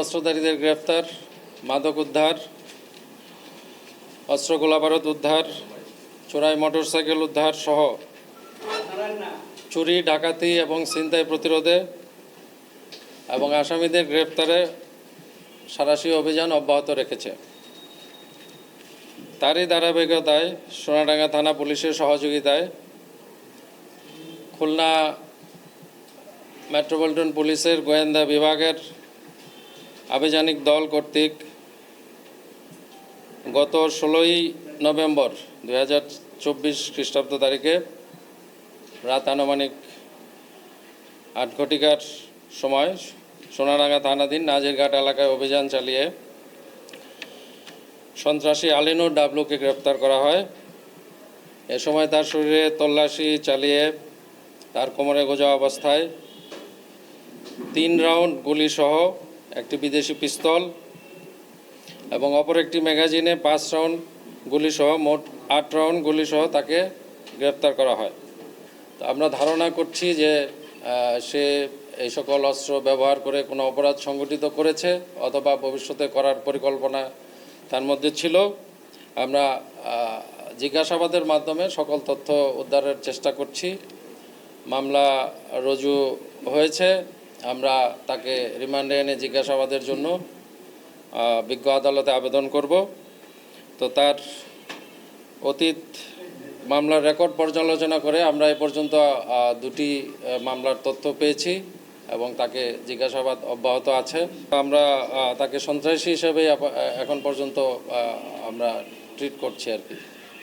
অস্ত্রধারীদের গ্রেফতার মাদক উদ্ধার, অস্ত্র গোলাবারুদ উদ্ধার, চোরাই মোটরসাইকেল উদ্ধার সহ চুরি, ডাকাতি এবং ছিনতাই প্রতিরোধে এবং আসামিদের গ্রেপ্তারে সারাশি অভিযান অব্যাহত রেখেছে। তারই ধারাবাহিকতায় সোনাডাঙ্গা থানা পুলিশের সহযোগিতায় খুলনা মেট্রোপলিটন পুলিশের গোয়েন্দা বিভাগের আভিযানিক দল কর্তৃক গত ষোলোই নভেম্বর দুই হাজার চব্বিশ খ্রিস্টাব্দ তারিখে রাত আনুমানিক আট ঘটিকার সময় সোনারাঙ্গা থানাধীন নাজিরঘাট এলাকায় অভিযান চালিয়ে সন্ত্রাসী আলিনুর ডাবলুকে গ্রেপ্তার করা হয়। এ সময় তার শরীরে তল্লাশি চালিয়ে তার কোমরে গোজা অবস্থায় তিন রাউন্ড গুলিসহ একটি বিদেশি পিস্তল এবং অপর একটি ম্যাগাজিনে পাঁচ রাউন্ড গুলিসহ মোট আট রাউন্ড গুলিসহ তাকে গ্রেপ্তার করা হয়। তো আমরা ধারণা করছি যে সে এই সকল অস্ত্র ব্যবহার করে কোনো অপরাধ সংগঠিত করেছে অথবা ভবিষ্যতে করার পরিকল্পনা তার মধ্যে ছিল। আমরা জিজ্ঞাসাবাদের মাধ্যমে সকল তথ্য উদ্ধারের চেষ্টা করছি। মামলা রুজু হয়েছে। আমরা তাকে রিমান্ডে এনে জিজ্ঞাসাবাদের জন্য বিজ্ঞ আদালতে আবেদন করব। তো তার অতীত মামলার রেকর্ড পর্যালোচনা করে আমরা এ পর্যন্ত দুটি মামলার তথ্য পেয়েছি এবং তাকে জিজ্ঞাসাবাদ অব্যাহত আছে। আমরা তাকে সন্ত্রাসী হিসেবেই এখন পর্যন্ত আমরা ট্রিট করছি আর কি।